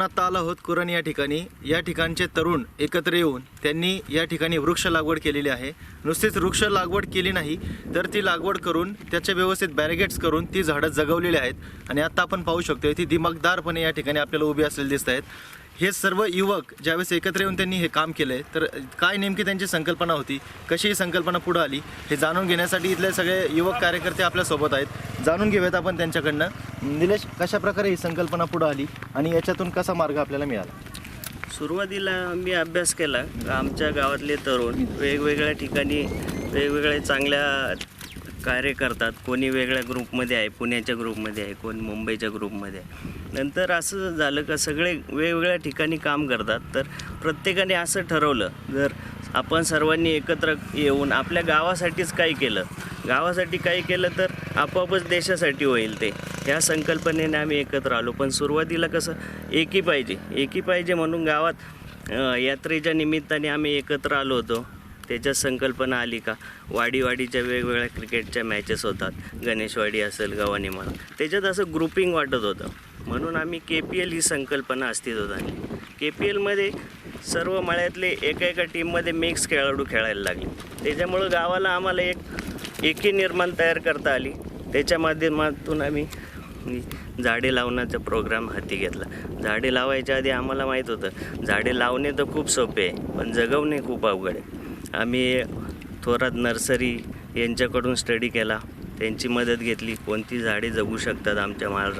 आपण आता आलो आहोत कुरण या ठिकाणी. या ठिकाणचे तरुण एकत्र येऊन त्यांनी या ठिकाणी वृक्ष लागवड केलेली आहे. नुसतीच वृक्ष लागवड केली नाही तर ती लागवड करून त्याचे व्यवस्थित बॅरिगेट्स करून ती झाडं जगवलेली आहेत. आणि आता आपण पाहू शकतो ती दिमागदारपणे या ठिकाणी आपल्याला उभी असलेली दिसत आहेत. हे सर्व युवक ज्यावेळेस एकत्र येऊन त्यांनी हे काम केलं आहे तर काय नेमकी त्यांची संकल्पना होती? कशी ही संकल्पना पुढं आली? हे जाणून घेण्यासाठी इथले सगळे युवक कार्यकर्ते आपल्यासोबत आहेत. जाणून घेऊयात आपण त्यांच्याकडनं. निलेश कशा प्रकारे ही संकल्पना पुढं आली आणि याच्यातून कसा मार्ग आपल्याला मिळाला? सुरुवातीला मी अभ्यास केला. का आमच्या गावातले तरुण वेगवेगळ्या ठिकाणी वेगवेगळ्या चांगल्या कार्य करतात. कोणी वेगळ्या ग्रुपमध्ये आहे पुण्याच्या ग्रुपमध्ये आहे कोण मुंबईच्या ग्रुपमध्ये आहे. नंतर असं झालं का सगळे वेगवेगळ्या ठिकाणी काम करतात. तर प्रत्येकाने असं ठरवलं जर आपण सर्वांनी एकत्र येऊन आपल्या गावासाठीच काही केलं गावासाठी काही केलं तर आपोआपच देशासाठी होईल ते. ह्या संकल्पनेने आम्ही एकत्र आलो. पण सुरुवातीला कसं एकी पाहिजे एकी पाहिजे म्हणून गावात यात्रेच्या निमित्ताने आम्ही एकत्र आलो होतो. त्याच्यात संकल्पना आली का वाडीवाडीच्या वेगवेगळ्या क्रिकेटच्या मॅचेस होतात. गणेशवाडी असेल गव्हाणी म्हणा. त्याच्यात असं ग्रुपिंग वाटत होतं. म्हणून आम्ही के पी एल ही संकल्पना अस्तित्वात आणली के पी एलमध्ये सर्व मळ्यातले एका एका टीममध्ये मिक्स खेळाडू खेळायला लागले. त्याच्यामुळं गावाला आम्हाला एक एकी निर्माण तयार करता आली. त्याच्या माध्यमातून आम्ही झाडे लावण्याचा प्रोग्राम हाती घेतला. झाडे लावायच्या आधी आम्हाला माहीत होतं झाडे लावणे तर खूप सोपे आहे पण जगवणे खूप अवघड आहे. आम्ही थोरात नर्सरी यांच्याकडून स्टडी केला. त्यांची मदत घेतली. कोणती झाडे जगू शकतात आमच्या माळ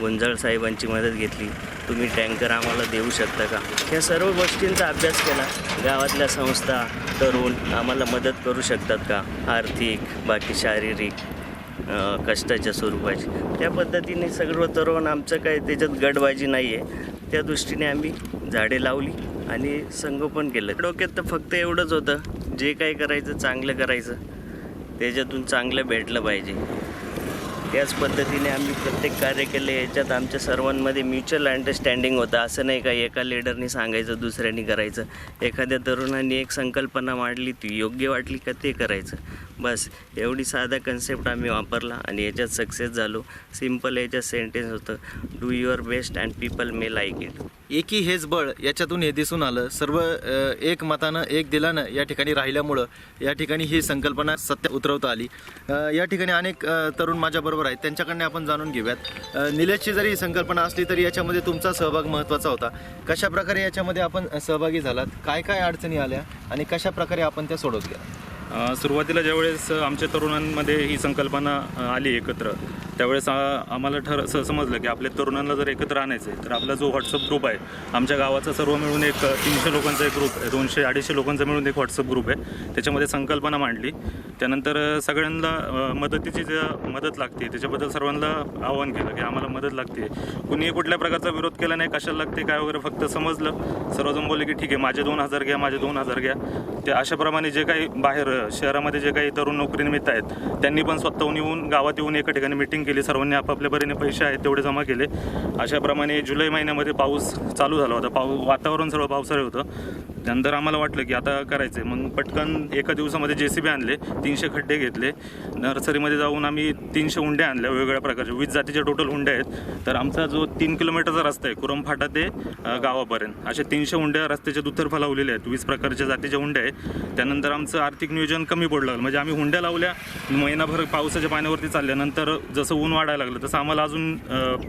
गुंजाळ साहेबांची मदत घेतली. तुम्ही टँकर आम्हाला देऊ शकता का? ह्या सर्व गोष्टींचा अभ्यास केला. गावातल्या संस्था तरुण आम्हाला मदत करू शकतात का? आर्थिक बाकी शारीरिक कष्टाच्या स्वरूपाची. त्या पद्धतीने सर्व तरुण आमचं काय त्याच्यात गडबाजी नाही आहे त्या दृष्टीने आम्ही झाडे लावली आणि संगोपन केलं. डोक्यात तर फक्त एवढंच होतं. जे काही करायचं चांगलं करायचं. त्याच्यातून चांगलं भेटलं पाहिजे. त्याच पद्धतीने आम्ही प्रत्येक कार्य केले याच्यात आमच्या सर्वांमध्ये म्युच्युअल अंडरस्टँडिंग होतं. असं नाही का एका लिडरनी सांगायचं दुसऱ्यानी करायचं. एखाद्या तरुणाने एक संकल्पना मांडली ती योग्य वाटली का ते करायचं. बस एवढी साधा कन्सेप्ट आम्ही वापरला आणि याच्यात सक्सेस झालो. सिंपल याच्यात सेंटेन्स होतं do your best and people may like it एकी हेच बळ याच्यातून हे दिसून आलं. सर्व एक मतानं एक दिलानं या ठिकाणी राहिल्यामुळं या ठिकाणी ही संकल्पना सत्य उतरवता आली. या ठिकाणी अनेक तरुण माझ्याबरोबर आहेत. त्यांच्याकडनं आपण जाणून घेऊयात. निलेशची जरी ही संकल्पना असली तरी याच्यामध्ये तुमचा सहभाग महत्त्वाचा होता. कशाप्रकारे याच्यामध्ये आपण सहभागी झालात? काय काय अडचणी आल्या आणि कशा प्रकारे आपण त्या सोडवत सुरुवातीला ज्यावेळेस आमच्या तरुणांमध्ये ही संकल्पना आली एकत्र त्यावेळेस आम्हाला ठर असं समजलं की आपल्या तरुणांना जर एकत्र आणायचं आहे तर आपला जो व्हॉट्सअप ग्रुप आहे आमच्या गावाचा सर्व मिळून एक तीनशे लोकांचा एक ग्रुप आहे दोनशे अडीचशे लोकांचा मिळून एक व्हॉट्सअप ग्रुप आहे. त्याच्यामध्ये संकल्पना मांडली. त्यानंतर सगळ्यांना मदतीची जे मदत लागते त्याच्याबद्दल सर्वांना आवाहन केलं की आम्हाला मदत लागते. कुणीही कुठल्या प्रकारचा विरोध केला नाही कशाला लागते काय वगैरे फक्त समजलं. सर्वजण बोलले की ठीक आहे माझे दोन हजार घ्या माझे दोन हजार घ्या. ते अशाप्रमाणे जे काही बाहेर शहरामध्ये जे काही तरुण नोकरीनिमित्त आहेत त्यांनी पण स्वतःहून येऊन गावात येऊन एका ठिकाणी मिटिंग केली. सर्वांनी आपापल्या परीने पैसे आहेत तेवढे जमा केले. अशाप्रमाणे जुलै महिन्यामध्ये पाऊस चालू झाला होता. पाऊ वातावरण सर्व पावसाळे होतं. त्यानंतर आम्हाला वाटलं की आता करायचं आहे मग पटकन एका दिवसामध्ये जे सी बी आणले तीनशे खड्डे घेतले. नर्सरीमध्ये जाऊन आम्ही तीनशे हुंड्या आणल्या वेगवेगळ्या प्रकारच्या. वीस जातीच्या टोटल हुंड्या आहेत. तर आमचा जो तीन किलोमीटरचा रस्ता आहे कुरमफाटा ते गावापर्यंत. असे तीनशे हुंड्या रस्त्याच्या दुतर्फा लावलेल्या आहेत. वीस प्रकारच्या जातीच्या हुंड्या आहेत. त्यानंतर आमचं आर्थिक नियोजन कमी पडलं. लागलं म्हणजे आम्ही हुंड्या लावल्या महिनाभर पावसाच्या पाण्यावरती चालल्यानंतर जसं ऊन वाढायला लागलं तसं आम्हाला अजून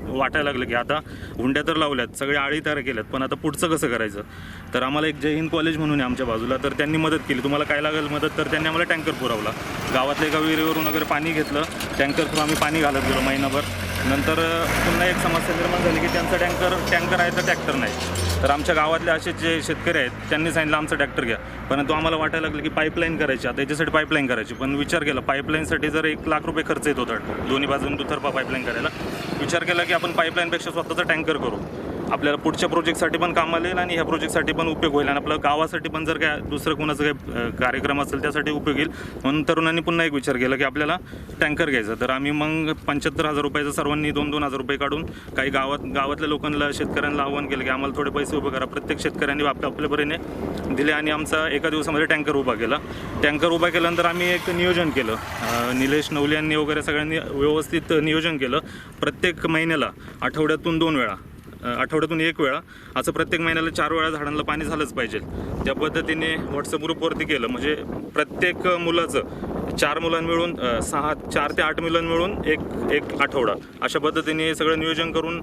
वाटायला लागलं की आता हुंड्या तर लावल्यात सगळ्या आळी तयार केल्यात. पण आता पुढचं कसं करायचं? तर आम्हाला एक जय हिंद कॉलेज म्हणून आहे आमच्या बाजूला तर त्यांनी मदत केली. तुम्हाला काय लागेल मदत? तर त्यांनी आम्हाला टँकर पुरवला. गावातल्या एका विहिरीवरून वगैरे पाणी घेतलं. टँकर थ्रू आम्ही पाणी घालत गेलो महिनाभर. नंतर पुन्हा एक समस्या निर्माण झाली की त्यांचं टँकर टँकर आहे तर ट्रॅक्टर नाही. तर आमच्या गावातले असे जे शेतकरी आहेत त्यांनी सांगितलं आमचं ट्रॅक्टर घ्या. परंतु आम्हाला वाटायला लागलं की पाईपलाईन करायची आता याच्यासाठी पाईपलाईन करायची. पण विचार केला पाईपलाईनसाठी जर एक लाख रुपये खर्च येत होता दोन्ही बाजून दुतर्फा पाईपलाईन करायला विचार केला की आपण पाईपलाईनपेक्षा स्वतःचा टँकर करू. आपल्याला पुढच्या प्रोजेक्टसाठी पण काम येईल आणि ह्या प्रोजेक्टसाठी पण उपयोग होईल. आणि आपलं गावासाठी पण जर काय दुसरं कोणाचं काही कार्यक्रम असेल त्यासाठी उपयोग येईल. म्हणून तरुणांनी पुन्हा एक विचार केला की आपल्याला टँकर घ्यायचा. तर आम्ही मग पंच्याहत्तर हजार रुपयाचं सर्वांनी दोन दोन हजार रुपये काढून काही गावात गावातल्या लोकांना शेतकऱ्यांना आव्हान केलं की आम्हाला थोडे पैसे उभे करा. प्रत्येक शेतकऱ्यांनी आपल्या आपल्या परीने दिले आणि आमचा एका दिवसामध्ये टँकर उभा केला. टँकर उभा केल्यानंतर आम्ही एक नियोजन केलं. निलेश नवले यांनी वगैरे सगळ्यांनी व्यवस्थित नियोजन केलं. प्रत्येक महिन्याला आठवड्यातून दोन वेळा. आठवड्यातून एक वेळा. असं प्रत्येक महिन्याला चार वेळा झाडांना पाणी झालंच पाहिजे. त्या पद्धतीने व्हॉट्सअप ग्रुपवरती केलं म्हणजे प्रत्येक मुलाचं चार मुलां मिळून सहा चार ते आठ मुलां मिळून एक एक आठवडा. अशा पद्धतीने सगळं नियोजन करून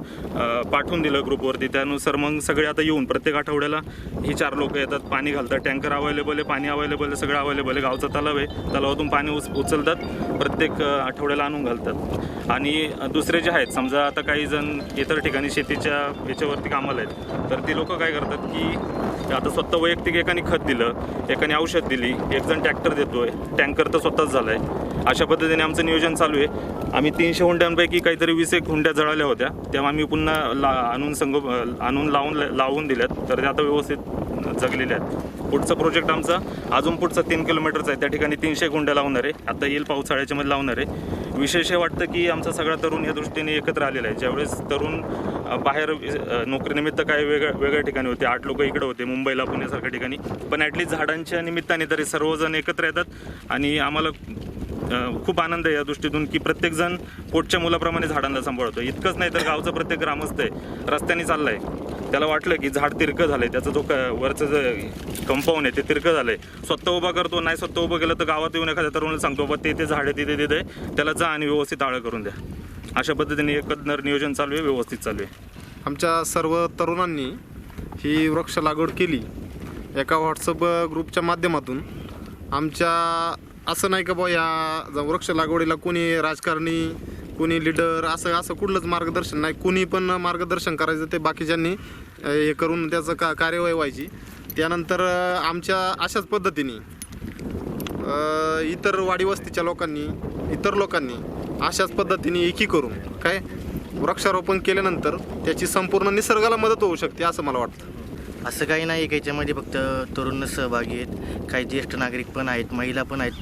पाठवून दिलं ग्रुपवरती. त्यानुसार मग सगळे आता येऊन प्रत्येक आठवड्याला ही चार लोक येतात पाणी घालतात. टँकर अवेलेबल आहे पाणी अवेलेबल आहे सगळं अवेलेबल आहे. गावचा तलाव आहे. तलावातून पाणी उच उचलतात प्रत्येक आठवड्याला आणून घालतात. आणि दुसरे जे आहेत समजा आता काही जण इतर ठिकाणी शेतीच्या याच्यावरती कामाला आहेत तर ती लोकं काय करतात की आता स्वतः वैयक्तिक एकाने खत दिलं एकाने औषध दिली एक जण ट्रॅक्टर देतोय. टँकर तर स्वतः आत्ताच झाला आहे अशा पद्धतीने आमचं नियोजन चालू आहे. आम्ही तीनशे हुंड्यांपैकी काहीतरी वीस एक हुंड्या जळाल्या होत्या. तेव्हा आम्ही पुन्हा ला आणून संग आणून लावून लावून दिल्यात. तर त्या आता व्यवस्थित जगलेल्या आहेत. पुढचा प्रोजेक्ट आमचा अजून पुढचा तीन किलोमीटरचा आहे. त्या ठिकाणी तीनशे गुंड्या लावणार आहे. आता येईल पावसाळ्याच्या मध्ये लावणार आहे. विशेष हे वाटतं की आमचा सगळा तरुण या दृष्टीने एकत्र आलेला आहे. ज्यावेळेस तरुण बाहेर नोकरीनिमित्त काही वेगळ्या वेगळ्या ठिकाणी होते आठ लोक इकडे होते मुंबईला पुण्यासारख्या ठिकाणी पण ॲटलीस्ट झाडांच्या निमित्ताने तरी सर्वजण एकत्र येतात आणि आम्हाला खूप आनंद आहे या दृष्टीतून की प्रत्येकजण पोटच्या मुलाप्रमाणे झाडांना सांभाळतो. इतकंच नाही तर गावचं प्रत्येक ग्रामस्थ आहे. रस्त्याने चाललाय. त्याला वाटलं की झाड तिरकं झालंय. त्याचं जो क- वरचं जे कंपाऊंड आहे ते तिरकं झालंय. स्वतः उभा करतो नाही स्वतः उभं केलं तर गावात येऊन एखाद्या तरुणाला सांगतो बा ते ते झाड आहे तिथे तिथे त्याला जा आणि व्यवस्थित आळं करून द्या. अशा पद्धतीने एकंदर नियोजन चालू आहे व्यवस्थित चालू आहे. आमच्या सर्व तरुणांनी ही वृक्ष लागवड केली. एका व्हॉट्सअप ग्रुपच्या माध्यमातून आमच्या असं नाही का बुवा या वृक्ष लागवडीला कोणी राजकारणी कोणी लिडर असं असं कुठलंच मार्गदर्शन नाही. कोणी पण मार्गदर्शन करायचं ते बाकीच्यांनी हे करून त्याचं का कार्यवाही व्हायची. त्यानंतर आमच्या अशाच पद्धतीने इतर वाडी वस्तीच्या लोकांनी इतर लोकांनी अशाच पद्धतीने एकी करून काय? वृक्षारोपण केल्यानंतर त्याची संपूर्ण निसर्गाला मदत होऊ शकते असं मला वाटतं. असं काही नाही की याच्यामध्ये फक्त तरुण सहभागी आहेत. काही ज्येष्ठ नागरिक पण आहेत महिला पण आहेत.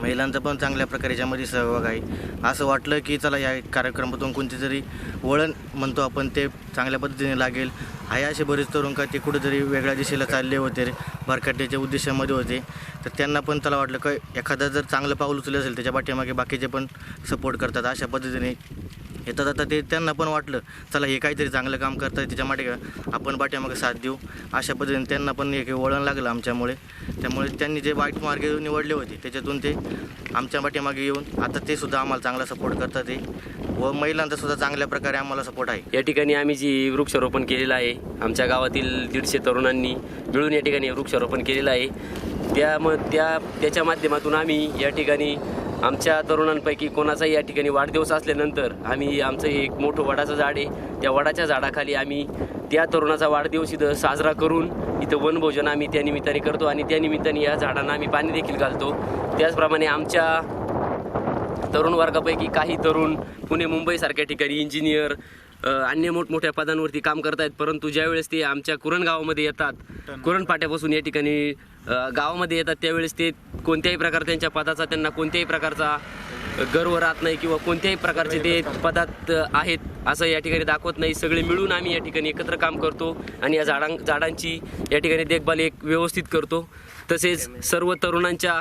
महिलांचा पण चांगल्या प्रकारे याच्यामध्ये सहभाग आहे. असं वाटलं की चला या कार्यक्रमातून कोणते तरी वळण म्हणतो आपण ते चांगल्या पद्धतीने लागेल. आहे असे बरेच तरुण का ते कुठेतरी वेगळ्या दिशेला चालले होते भरकटण्याच्या उद्देशामध्ये होते. तर त्यांना पण त्याला वाटलं का एखादा जर चांगलं पाऊल उचललं असेल त्याच्या पाठीमागे बाकीचे पण सपोर्ट करतात अशा पद्धतीने. येतात आता ते त्यांना पण वाटलं चला हे काहीतरी चांगलं काम करतात त्याच्या आपण पाठीमागे साथ देऊ. अशा पद्धतीने त्यांना पण एक वळण लागलं आमच्यामुळे. त्यामुळे त्यांनी जे वाईट मार्ग निवडले होते त्याच्यातून ते आमच्या पाठीमागे येऊन आता ते सुद्धा आम्हाला चांगला सपोर्ट करतात ते व महिलांचा सुद्धा चांगल्या प्रकारे आम्हाला सपोर्ट आहे. या ठिकाणी आम्ही जी वृक्षारोपण केलेलं आहे आमच्या गावातील दीडशे तरुणांनी मिळून या ठिकाणी वृक्षारोपण केलेलं आहे. त्या म त्या त्याच्या माध्यमातून आम्ही या ठिकाणी आमच्या तरुणांपैकी कोणाचाही या ठिकाणी वाढदिवस असल्यानंतर आम्ही आमचं एक मोठं वडाचं झाड आहे. त्या वडाच्या झाडाखाली आम्ही त्या तरुणाचा वाढदिवस इथं साजरा करून इथं वनभोजन आम्ही त्या निमित्ताने करतो आणि त्या निमित्ताने या झाडांना आम्ही पाणी देखील घालतो. त्याचप्रमाणे आमच्या तरुण वर्गापैकी काही तरुण पुणे मुंबईसारख्या ठिकाणी इंजिनियर अन्य मोठमोठ्या पदांवरती काम करत आहेत परंतु ज्यावेळेस ते आमच्या कुरण गावामध्ये येतात कुरण पाट्यापासून या ठिकाणी गावामध्ये येतात त्यावेळेस ते कोणत्याही प्रकार त्यांच्या पदाचा त्यांना कोणत्याही प्रकारचा गर्व राहत नाही किंवा कोणत्याही प्रकारचे ते पदात आहेत असं या ठिकाणी दाखवत नाही. सगळे मिळून आम्ही या ठिकाणी एकत्र काम करतो आणि या झाडां झाडांची या ठिकाणी देखभाल एक व्यवस्थित करतो. तसेच सर्व तरुणांच्या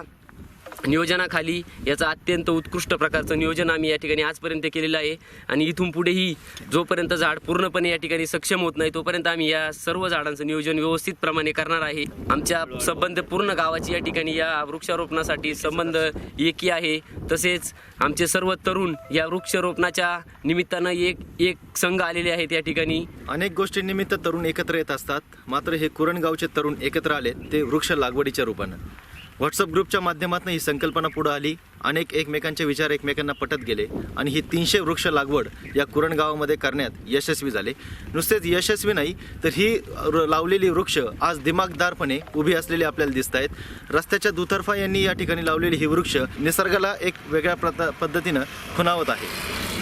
नियोजनाखाली याचं अत्यंत उत्कृष्ट प्रकारचं नियोजन आम्ही या ठिकाणी आजपर्यंत केलेलं आहे. आणि इथून पुढेही जोपर्यंत झाड पूर्णपणे या ठिकाणी सक्षम होत नाही तोपर्यंत आम्ही या सर्व झाडांचं नियोजन व्यवस्थित प्रमाणे करणार आहे. आमच्या संबंध पूर्ण गावाची या ठिकाणी या वृक्षारोपणासाठी संबंध एकी आहे. तसेच आमचे सर्व तरुण या वृक्षारोपणाच्या निमित्तानं एक एक संघ आलेले आहेत या ठिकाणी. अनेक गोष्टींनिमित्त तरुण एकत्र येत असतात. मात्र हे कुरणगावचे तरुण एकत्र आले ते वृक्ष लागवडीच्या रूपानं. व्हॉट्सअप ग्रुपच्या माध्यमातून ही संकल्पना पुढे आली. अनेक एकमेकांचे विचार एकमेकांना पटत गेले आणि ही तीनशे वृक्ष लागवड या कुरण गावामध्ये करण्यात यशस्वी झाले. नुसतेच यशस्वी नाही तर ही लावलेली वृक्ष आज दिमागदारपणे उभी असलेली आपल्याला दिसत आहेत. रस्त्याच्या दुतर्फा यांनी या ठिकाणी लावलेली ही वृक्ष निसर्गाला एक वेगळ्या प्रता पद्धतीनं खुणावत आहे.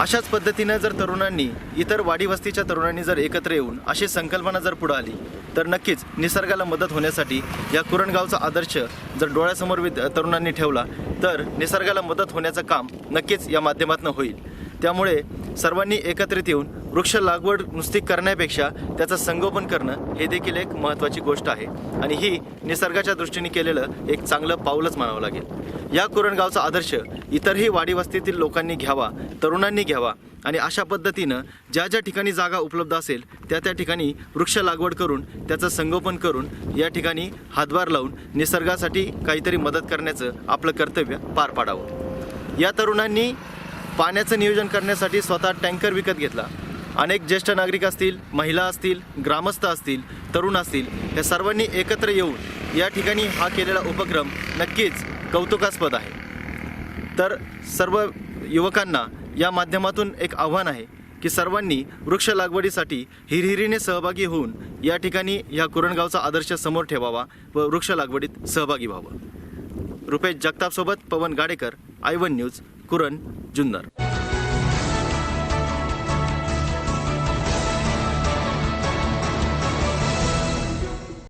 अशाच पद्धतीनं जर तरुणांनी इतर वाडी वस्तीच्या तरुणांनी जर एकत्र येऊन अशी संकल्पना जर पुढे आली तर नक्कीच निसर्गाला मदत होण्यासाठी या कुरणगावचा आदर्श जर डोळ्यासमोर विद तरुणांनी ठेवला तर निसर्गाला मदत होण्याचं काम नक्कीच या माध्यमातून होईल. त्यामुळे सर्वांनी एकत्रित येऊन वृक्ष लागवड नुसती करण्यापेक्षा त्याचं संगोपन करणं हे देखील एक महत्त्वाची गोष्ट आहे. आणि ही निसर्गाच्या दृष्टीने केलेलं एक चांगलं पाऊलच म्हणावं लागेल. या कुरणगावचा आदर्श इतरही वाडी वस्तीतील लोकांनी घ्यावा तरुणांनी घ्यावा आणि अशा पद्धतीनं ज्या ज्या ठिकाणी जागा उपलब्ध असेल त्या त्या ठिकाणी वृक्ष लागवड करून त्याचं संगोपन करून या ठिकाणी हातभार लावून निसर्गासाठी काहीतरी मदत करण्याचं आपलं कर्तव्य पार पाडावं. या तरुणांनी पाण्याचं नियोजन करण्यासाठी स्वतः टँकर विकत घेतला. अनेक ज्येष्ठ नागरिक असतील महिला असतील ग्रामस्थ असतील तरुण असतील या सर्वांनी एकत्र येऊन या ठिकाणी हा केलेला उपक्रम नक्कीच कौतुकास्पद आहे. तर सर्व युवकांना या माध्यमातून एक आव्हान आहे की सर्वांनी वृक्ष लागवडीसाठी हिरहिरीने सहभागी होऊन या ठिकाणी या कुरणगावचा आदर्श समोर ठेवावा व वृक्ष लागवडीत सहभागी व्हावं. Rupesh जगतापसोबत Pawan Gadekar I one news Kuran Junnar.